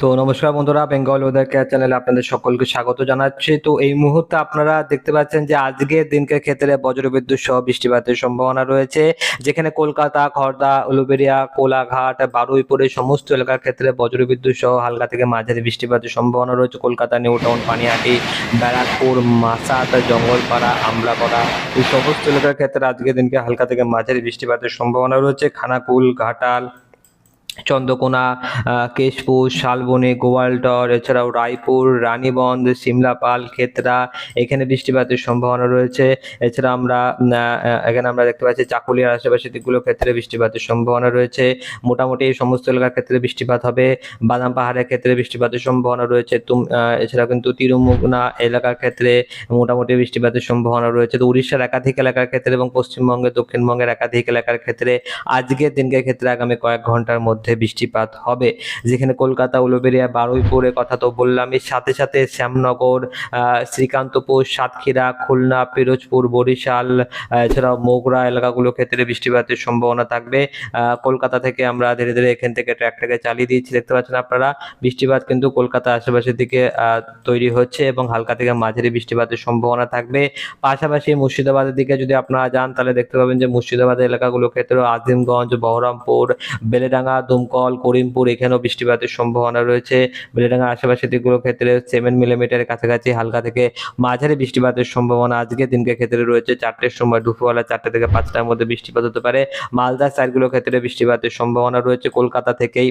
তো নমস্কার বন্ধুরা বেঙ্গল ওয়েদার কেয়ার চ্যানেলে আপনাদের সকলকে স্বাগত জানাচ্ছি। তো এই মুহূর্তে আপনারা দেখতে পাচ্ছেন যে আজকের দিনকে ক্ষেত্রে বজ্রবিদ্যুৎ সহ বৃষ্টিপাতের সম্ভাবনা রয়েছে। যেখানে কলকাতা খড়দা উলুবেরিয়া কোলাঘাট বারুইপুরের সমস্ত এলাকার ক্ষেত্রে বজ্রবিদ্যুৎ সহ হালকা থেকে মাঝারি বৃষ্টিপাতের সম্ভাবনা রয়েছে। কলকাতা, নিউ টাউন পানিহাটি ব্যারাকপুর মাসাত জঙ্গলপাড়া, আমলাপাড়া এই সমস্ত এলাকার ক্ষেত্রে আজকের দিনকে হালকা থেকে মাঝারি বৃষ্টিপাতের সম্ভাবনা রয়েছে। খানাকুল, ঘাটাল চন্দ্রকোনা কেশপুর, শালবনি, গোয়ালটর, এছাড়াও রায়পুর, রানীবন্ধ, সিমলাপাল ক্ষেত্রা এখানে বৃষ্টিপাতের সম্ভাবনা রয়েছে। এছাড়া আমরা এখানে আমরা দেখতে পাচ্ছি চাকুলিয়ার আশেপাশে দিকগুলো ক্ষেত্রে বৃষ্টিপাতের সম্ভাবনা রয়েছে। মোটামুটি এই সমস্ত এলাকার ক্ষেত্রে বৃষ্টিপাত হবে। বাদাম পাহাড়ের ক্ষেত্রে বৃষ্টিপাতের সম্ভাবনা রয়েছে। তুম এছাড়া কিন্তু তিরুমুগনা এলাকার ক্ষেত্রে মোটামুটি বৃষ্টিপাতের সম্ভাবনা রয়েছে। তো উড়িষ্যার একাধিক এলাকার ক্ষেত্রে এবং পশ্চিমবঙ্গের দক্ষিণবঙ্গের একাধিক এলাকার ক্ষেত্রে আজকের দিনকে ক্ষেত্রে আগামী কয়েক ঘণ্টার মধ্যে বৃষ্টিপাত হবে। যেখানে কলকাতা, উলুবেরিয়া বারুইপুরের কথা তো বললাম এর সাথে সাথে শ্যামনগর শ্রীকান্তপুর, সাতক্ষীরা, খুলনা, পিরোজপুর, বরিশাল এছাড়াও মোগরা এলাকাগুলো ক্ষেত্রে বৃষ্টিপাতের সম্ভাবনা থাকবে। কলকাতা থেকে আমরা ধীরে ধীরে এখান থেকে ট্র্যাকটাকে চালিয়ে দিচ্ছি দেখতে পাচ্ছেন আপনারা, বৃষ্টিপাত কিন্তু কলকাতা আশেপাশের দিকে তৈরি হচ্ছে এবং হালকা থেকে মাঝারি বৃষ্টিপাতের সম্ভাবনা থাকবে। পাশাপাশি মুর্শিদাবাদের দিকে যদি আপনারা যান, তাহলে দেখতে পাবেন যে মুর্শিদাবাদের এলাকাগুলো ক্ষেত্রেও আজিমগঞ্জ, বহরমপুর, বেলেডাঙ্গা দমকল করিমপুর, এখানেও বৃষ্টিপাতের সম্ভাবনা রয়েছে। বেলেডাঙ্গার আশেপাশে দিকগুলোর ক্ষেত্রে সেভেন মিলিমিটারের কাছাকাছি, হালকা থেকে মাঝারি বৃষ্টিপাতের সম্ভাবনা আজকে দিনকে ক্ষেত্রে রয়েছে। চারটের সময় দুপুরবেলা চারটে থেকে পাঁচটার মধ্যে বৃষ্টিপাত হতে পারে। মালদা সাইডগুলোর ক্ষেত্রে বৃষ্টিপাতের সম্ভাবনা রয়েছে। কলকাতা থেকেই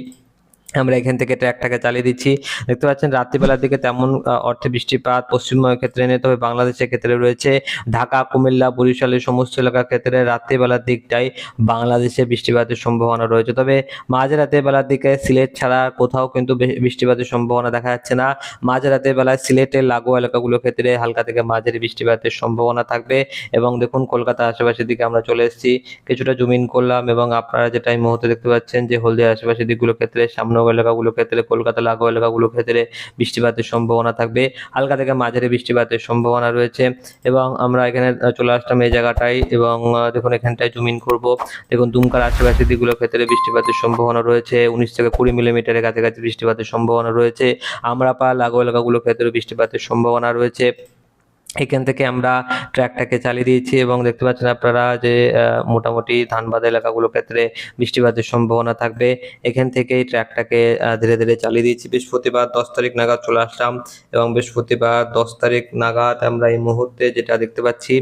আমরা এখান থেকে ট্র্যাকটাকে চালিয়ে দিচ্ছি। দেখতে পাচ্ছেন, রাত্রিবেলার দিকে তেমন অর্থে বৃষ্টিপাত পশ্চিমবঙ্গের ক্ষেত্রে নেই, তবে বাংলাদেশের ক্ষেত্রে রয়েছে ঢাকা, কুমিল্লা, বরিশালের সমস্ত এলাকার ক্ষেত্রে রাত্রিবেলার দিকটাই বাংলাদেশে বৃষ্টিপাতের সম্ভাবনা রয়েছে। তবে মাঝরাতের বেলার দিকে সিলেট ছাড়া কোথাও কিন্তু বৃষ্টিপাতের সম্ভাবনা দেখা যাচ্ছে না। মাঝরাতের বেলায় সিলেটের লাগোয়া এলাকাগুলোর ক্ষেত্রে হালকা থেকে মাঝারি বৃষ্টিপাতের সম্ভাবনা থাকবে এবং দেখুন কলকাতা আশেপাশের দিকে আমরা চলে এসেছি। কিছুটা জুমিন করলাম এবং আপনারা যেটা এই মুহূর্তে দেখতে পাচ্ছেন যে হলদিয়া আশেপাশের দিকগুলোর ক্ষেত্রে সামনগর এলাকাগুলোর ক্ষেত্রে, কলকাতা লাগোয়া এলাকাগুলোর ক্ষেত্রে বৃষ্টিপাতের সম্ভাবনা থাকবে। হালকা থেকে মাঝারি বৃষ্টিপাতের সম্ভাবনা রয়েছে এবং আমরা এখানে চলে আসলাম এই জায়গাটায় এবং দেখুন এখানটায় জুমিন করব। দেখুন দুমকার আশেপাশের দিকগুলোর ক্ষেত্রে বৃষ্টিপাতের সম্ভাবনা রয়েছে। উনিশ থেকে কুড়ি মিলিমিটারের কাছাকাছি বৃষ্টিপাতের সম্ভাবনা রয়েছে। আমরাপা লাগোয়া এলাকাগুলোর ক্ষেত্রে বৃষ্টিপাতের সম্ভাবনা রয়েছে। এখান থেকে আমরা ট্র্যাকটাকে চালিয়ে দিয়েছি এবং দেখতে পাচ্ছেন আপনারা যে মোটামুটি ধানবাদ এলাকাগুলোর ক্ষেত্রে বৃষ্টিপাতের সম্ভাবনা থাকবে। এখান থেকেই ট্র্যাকটাকে ধীরে ধীরে চালিয়ে দিয়েছি। বৃহস্পতিবার দশ তারিখ নাগাদ চলে আসলাম এবং বৃহস্পতিবার দশ তারিখ নাগাদ আমরা এই মুহূর্তে যেটা দেখতে পাচ্ছি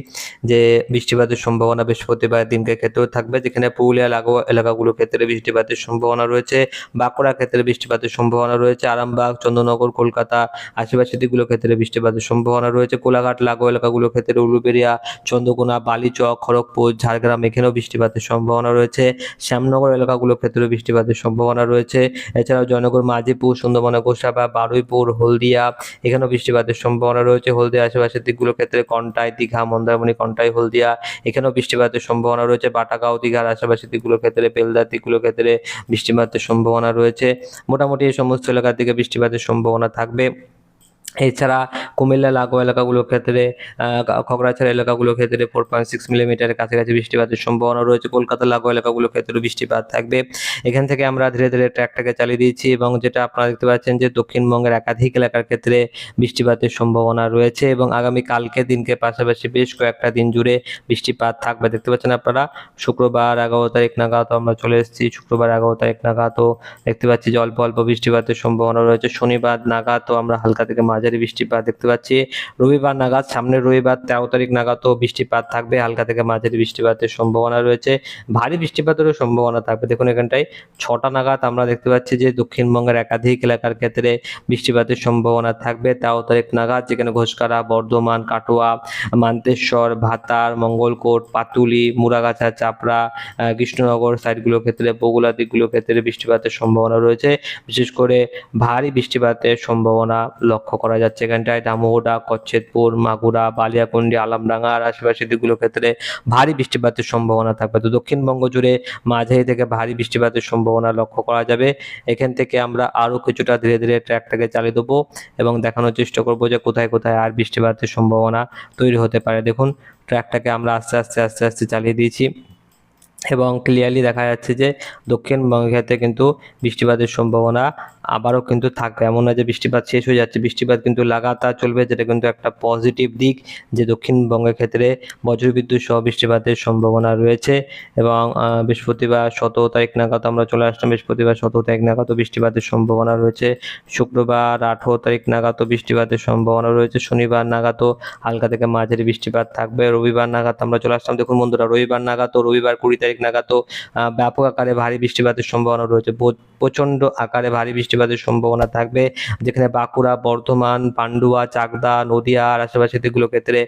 যে, বৃষ্টিপাতের সম্ভাবনা বৃহস্পতিবার দিনকে ক্ষেত্রেও থাকবে, যেখানে পুরুলিয়া লাগোয়া এলাকাগুলোর ক্ষেত্রে বৃষ্টিপাতের সম্ভাবনা রয়েছে, বাঁকুড়া ক্ষেত্রে বৃষ্টিপাতের সম্ভাবনা রয়েছে, আরামবাগ, চন্দ্রনগর, কলকাতা আশেপাশে দিকগুলোর ক্ষেত্রে বৃষ্টিপাতের সম্ভাবনা রয়েছে, কোলাঘাট লাগোয়া এলাকাগুলোর ক্ষেত্রে উলুবেরিয়া চন্দ্রকোনা, বালিচক, খড়গপুর, ঝাড়গ্রাম এখানেও বৃষ্টিপাতের সম্ভাবনা রয়েছে। শ্যামনগর এলাকাগুলোর ক্ষেত্রেও বৃষ্টিপাতের সম্ভাবনা রয়েছে। এছাড়াও জয়নগর, মাঝিপুর, সুন্দরবন, গোসাবা, বারুইপুর, হলদিয়া এখানেও বৃষ্টিপাতের সম্ভাবনা রয়েছে। হলদিয়া আশেপাশের দিকগুলোর ক্ষেত্রে কন্টাই, দীঘা, মন্দারমণি, কন্টাই, হলদিয়া এখানেও বৃষ্টিপাতের সম্ভাবনা রয়েছে। বাটাগাঁও, দীঘার আশেপাশের দিকগুলোর ক্ষেত্রে বেলদার দিকগুলোর ক্ষেত্রে বৃষ্টিপাতের সম্ভাবনা রয়েছে। মোটামুটি এই সমস্ত এলাকার দিকে বৃষ্টিপাতের সম্ভাবনা থাকবে। এছাড়া কুমিল্লা, লাগোয়া এলাকাগুলোর ক্ষেত্রে খগড়াছড়া এলাকাগুলোর ক্ষেত্রে ফোর পয়েন্ট সিক্স মিলিমিটারের কাছাকাছি বৃষ্টিপাতের সম্ভাবনা রয়েছে। কলকাতা, লাগোয়া এলাকাগুলোর ক্ষেত্রে বৃষ্টিপাত থাকবে। এখান থেকে আমরা ধীরে ধীরে ট্র্যাকটাকে চালিয়ে দিয়েছি এবং যেটা আপনারা দেখতে পাচ্ছেন যে দক্ষিণবঙ্গের একাধিক এলাকার ক্ষেত্রে বৃষ্টিপাতের সম্ভাবনা রয়েছে এবং আগামী কালকে দিনকে পাশাপাশি বেশ কয়েকটা দিন জুড়ে বৃষ্টিপাত থাকবে। দেখতে পাচ্ছেন আপনারা, শুক্রবার এগারো তারিখ নাগাদ আমরা চলে এসেছি। শুক্রবার এগারো তারিখ নাগাদও দেখতে পাচ্ছি যে অল্প অল্প বৃষ্টিপাতের সম্ভাবনা রয়েছে। শনিবার নাগাদও আমরা হালকা থেকে মাঝারি বৃষ্টিপাত দেখতে পাচ্ছি। রবিবার নাগাদ, সামনের রবিবার তেরো তারিখ নাগাদও বৃষ্টিপাত থাকবে। হালকা থেকে মাঝারি বৃষ্টিপাতের সম্ভাবনা রয়েছে। ভারী বৃষ্টিপাতেরও সম্ভাবনা থাকবে। দেখুন এখানটায় ছটা নাগাদ আমরা দেখতে পাচ্ছি যে দক্ষিণবঙ্গের একাধিক এলাকার ক্ষেত্রে বৃষ্টিপাতের সম্ভাবনা থাকবে। তেরো তারিখ নাগাদ যেখানে ঘোষকারা, বর্ধমান, কাটোয়া, মান্তেশ্বর, ভাতার, মঙ্গলকোট, পাতুলি মুরাগাছা চাপড়া কৃষ্ণনগর সাইডগুলোর ক্ষেত্রে বগুলা দিকগুলোর ক্ষেত্রে বৃষ্টিপাতের সম্ভাবনা রয়েছে। বিশেষ করে ভারী বৃষ্টিপাতের সম্ভাবনা লক্ষ্য করা যাচ্ছে এখানটায়। দামোহদা কচ্ছেদপুর, মাগুরা, বালিয়াকুন্ডি, আলামডাঙ্গা আর আশেপাশের দিকগুলোর ক্ষেত্রে ভারী বৃষ্টিপাতের সম্ভাবনা থাকবে। তো দক্ষিণবঙ্গ জুড়ে মাঝারি থেকে ভারী বৃষ্টিপাতের সম্ভাবনা লক্ষ্য করা যাবে। এখান থেকে আমরা আরও কিছুটা ধীরে ধীরে ট্র্যাকটাকে চালিয়ে দেবো এবং দেখানোর চেষ্টা করব যে কোথায় কোথায় আর বৃষ্টিপাতের সম্ভাবনা তৈরি হতে পারে। দেখুন, ট্র্যাকটাকে আমরা আস্তে আস্তে আস্তে আস্তে চালিয়ে দিয়েছি এবং ক্লিয়ারলি দেখা যাচ্ছে যে দক্ষিণবঙ্গের ক্ষেত্রে কিন্তু বৃষ্টিপাতের সম্ভাবনা আবারও কিন্তু থাকবে। এমন না যে বৃষ্টিপাত শেষ হয়ে যাচ্ছে বৃষ্টিপাত কিন্তু লাগাতার চলবে যেটা কিন্তু একটা পজিটিভ দিক যে দক্ষিণবঙ্গের ক্ষেত্রে বজ্রবিদ্যুৎ সহ বৃষ্টিপাতের সম্ভাবনা রয়েছে এবং বৃহস্পতিবার সতেরো তারিখ নাগাদ আমরা চলে আসলাম বৃহস্পতিবার সতেরো তারিখ নাগাদও বৃষ্টিপাতের সম্ভাবনা রয়েছে। শুক্রবার আঠেরো তারিখ নাগাদও বৃষ্টিপাতের সম্ভাবনা রয়েছে। শনিবার নাগাদও হালকা থেকে মাঝারি বৃষ্টিপাত থাকবে। রবিবার নাগাদ আমরা চলে আসলাম। দেখুন বন্ধুরা রবিবার নাগাদও রবিবার কুড়ি তারিখ নাগাদও আহ, ব্যাপক আকারে ভারী বৃষ্টিপাতের সম্ভাবনা রয়েছে। প্রচণ্ড আকারে ভারী বৃষ্টিপাতের সম্ভাবনা থাকবে। যেখানে বাঁকুড়া, বর্ধমান, পান্ডুয়া, চাকদা, নদিয়া আর আশেপাশে দিকগুলো ক্ষেত্রে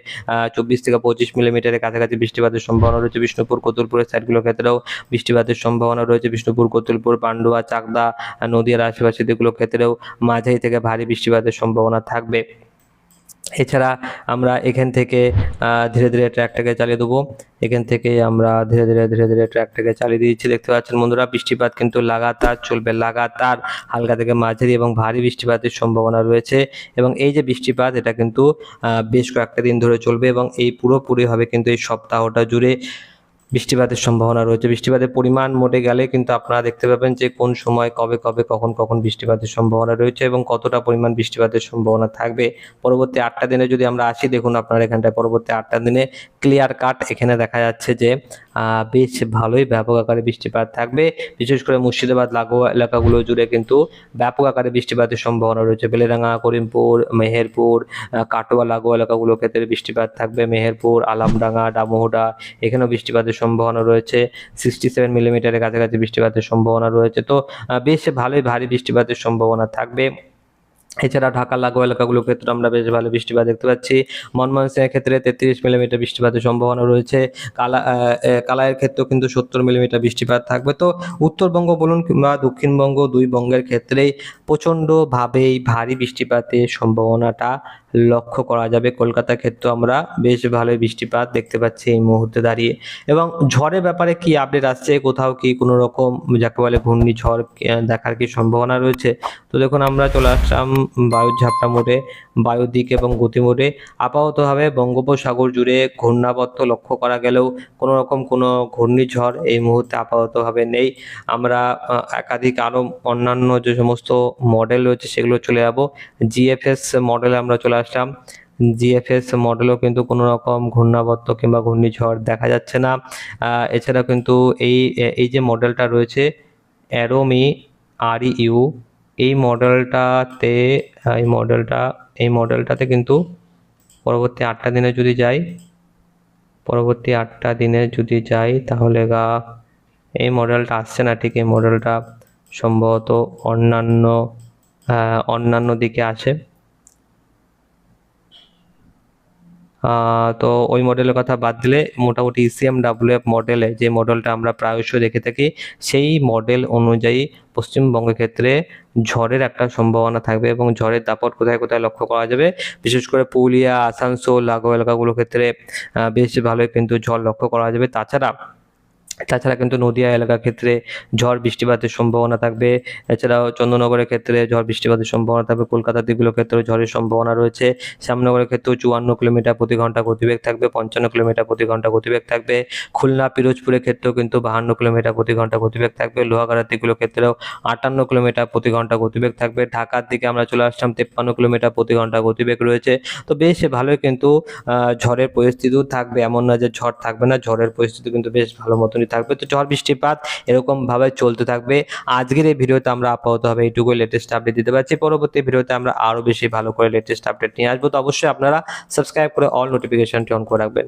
চব্বিশ থেকে পঁচিশ মিলিমিটারের কাছাকাছি বৃষ্টিপাতের সম্ভাবনা রয়েছে। বিষ্ণুপুর কতুলপুরের সাইডগুলোর ক্ষেত্রেও বৃষ্টিপাতের সম্ভাবনা রয়েছে। বিষ্ণুপুর, কতুলপুর, পান্ডুয়া, চাকদা, নদিয়ার আশেপাশে দিকগুলোর ক্ষেত্রেও মাঝারি থেকে ভারী বৃষ্টিপাতের সম্ভাবনা থাকবে। এছাড়া আমরা এখান থেকে ধীরে ধীরে ট্র্যাকটাকে চালিয়ে দেবো। এখান থেকে আমরা ধীরে ধীরে ধীরে ধীরে ট্র্যাকটাকে চালিয়ে দিয়েছি দেখতে পাচ্ছেন বন্ধুরা, বৃষ্টিপাত কিন্তু লাগাতার চলবে, লাগাতার হালকা থেকে মাঝারি এবং ভারী বৃষ্টিপাতের সম্ভাবনা রয়েছে। এবং এই যে বৃষ্টিপাত, এটা কিন্তু বেশ কয়েকটা দিন ধরে চলবে এবং এই পুরোপুরিভাবে কিন্তু এই সপ্তাহটা জুড়ে বৃষ্টিপাতের সম্ভাবনা রয়েছে। বৃষ্টিপাতের পরিমাণ মোটে গেলে কিন্তু আপনারা দেখতে পাবেন যে কোন সময় কবে কবে, কখন কখন বৃষ্টিপাতের সম্ভাবনা রয়েছে এবং কতটা পরিমাণ বৃষ্টিপাতের সম্ভাবনা থাকবে। পরবর্তী আটটা দিনে যদি আমরা আসি, দেখুন আপনার এখানটায় পরবর্তী আটটা দিনে ক্লিয়ার কাট এখানে দেখা যাচ্ছে যে বেশ ভালোই ব্যাপক আকারে বৃষ্টিপাত থাকবে। বিশেষ করে মুর্শিদাবাদ, লাগোয়া এলাকাগুলো জুড়ে কিন্তু ব্যাপক আকারে বৃষ্টিপাতের সম্ভাবনা রয়েছে। বেলেডাঙ্গা, করিমপুর, মেহেরপুর কাটোয়া, লাগোয়া এলাকাগুলো ক্ষেত্রে বৃষ্টিপাত থাকবে। মেহেরপুর, আলামডাঙ্গা, ডামোহডা, এখানেও বৃষ্টিপাতের সম্ভাবনা রয়েছে। সিক্সটি সেভেন মিলিমিটারের কাছাকাছি বৃষ্টিপাতের সম্ভাবনা রয়েছে। তো বেশ ভালোই ভারী বৃষ্টিপাতের সম্ভাবনা থাকবে। এছাড়া ঢাকা লাগোয়া এলাকাগুলোর ক্ষেত্রে আমরা বেশ ভালো বৃষ্টিপাত দেখতে পাচ্ছি। ময়মনসিংহের ক্ষেত্রে তেত্রিশ মিলিমিটার বৃষ্টিপাতের সম্ভাবনা রয়েছে। কালা কালাইয়ের ক্ষেত্রেও কিন্তু সত্তর মিলিমিটার বৃষ্টিপাত থাকবে। তো উত্তরবঙ্গ বলুন কিংবা দক্ষিণবঙ্গ দুই বঙ্গের ক্ষেত্রেই প্রচণ্ডভাবেই ভারী বৃষ্টিপাতের সম্ভাবনাটা লক্ষ্য করা যাবে। কলকাতার ক্ষেত্রে আমরা বেশ ভালোই বৃষ্টিপাত দেখতে পাচ্ছি এই মুহূর্তে দাঁড়িয়ে। এবং ঝড়ের ব্যাপারে কি আপডেট আসছে? কোথাও কি কোনো রকম যাকে বলে ঘূর্ণিঝড় দেখার কি সম্ভাবনা রয়েছে? তো দেখুন, আমরা চলে আসলাম বায়ুর ঝাপটা মোড়ে বায়ুর দিক এবং গতি মোড়ে। আপাততভাবে বঙ্গোপসাগর জুড়ে ঘূর্ণাবর্ত লক্ষ্য করা গেলেও কোনো রকম কোনো ঘূর্ণিঝড় এই মুহূর্তে আপাততভাবে নেই। আমরা একাধিক আরও অন্যান্য যে সমস্ত মডেল রয়েছে সেগুলো চলে যাব। জিএফএস মডেলে আমরা চলে আসলাম। জিএফএস মডেলও কিন্তু কোনো রকম ঘূর্ণাবর্ত কিংবা ঘূর্ণিঝড় দেখা যাচ্ছে না। এছাড়া কিন্তু এই এই যে মডেলটা রয়েছে, অ্যারোমি আর ইউ এই মডেলটাতে, এই মডেলটা, এই মডেলটাতে কিন্তু পরবর্তী আটটা দিনে যদি যাই, পরবর্তী আটটা দিনে যদি যাই, তাহলে গা, এই মডেলটা আসছে না। ঠিক এই মডেলটা সম্ভবত অন্যান্য অন্যান্য দিকে আছে। তো ওই মডেলের কথা বাদ দিলে মোটামুটি ইসিএম ডাব্লিউএফ মডেলে যে মডেলটা আমরা প্রায়শই দেখে থাকি, সেই মডেল অনুযায়ী পশ্চিমবঙ্গের ক্ষেত্রে ঝড়ের একটা সম্ভাবনা থাকবে এবং ঝড়ের দাপট কোথায় কোথায় লক্ষ্য করা যাবে? বিশেষ করে পুরুলিয়া, আসানসোল, লাগোয়া এলাকাগুলোর ক্ষেত্রে বেশ ভালোই কিন্তু ঝড় লক্ষ্য করা যাবে। তাছাড়া তাছাড়া কিন্তু নদিয়া এলাকার ক্ষেত্রে ঝড় বৃষ্টিপাতের সম্ভাবনা থাকবে। এছাড়াও চন্দ্রনগরের ক্ষেত্রে ঝড় বৃষ্টিপাতের সম্ভাবনা থাকবে। কলকাতার দিকগুলোর ক্ষেত্রেও ঝড়ের সম্ভাবনা রয়েছে। শ্যামনগরের ক্ষেত্রেও চুয়ান্ন কিলোমিটার প্রতি ঘণ্টা গতিবেগ থাকবে, পঞ্চান্ন কিলোমিটার প্রতি ঘণ্টা গতিবেগ থাকবে। খুলনা, পিরোজপুরের ক্ষেত্রেও কিন্তু বাহান্ন কিলোমিটার প্রতি ঘণ্টা গতিবেগ থাকবে। লোহাগাড়ার দিকগুলোর ক্ষেত্রেও আটান্ন কিলোমিটার প্রতি ঘণ্টা গতিবেগ থাকবে। ঢাকার দিকে আমরা চলে আসলাম, তেপ্পান্ন কিলোমিটার প্রতি ঘণ্টা গতিবেগ রয়েছে। তো বেশ ভালোই কিন্তু ঝড়ের পরিস্থিতিও থাকবে। এমন না যে ঝড় থাকবে না, ঝড়ের পরিস্থিতি কিন্তু বেশ ভালো মতনই থাকবে। তো ঝড় বৃষ্টিপাত এরকম ভাবে চলতে থাকবে। আজকের এই ভিডিওতে আমরা আপাতত হবে এইটুকুই লেটেস্ট আপডেট দিতে পারছি। পরবর্তী ভিডিওতে আমরা আরও বেশি ভালো করে লেটেস্ট আপডেট নিয়ে আসব। তো অবশ্যই আপনারা সাবস্ক্রাইব করে অল নোটিফিকেশনটি অন করে রাখবেন।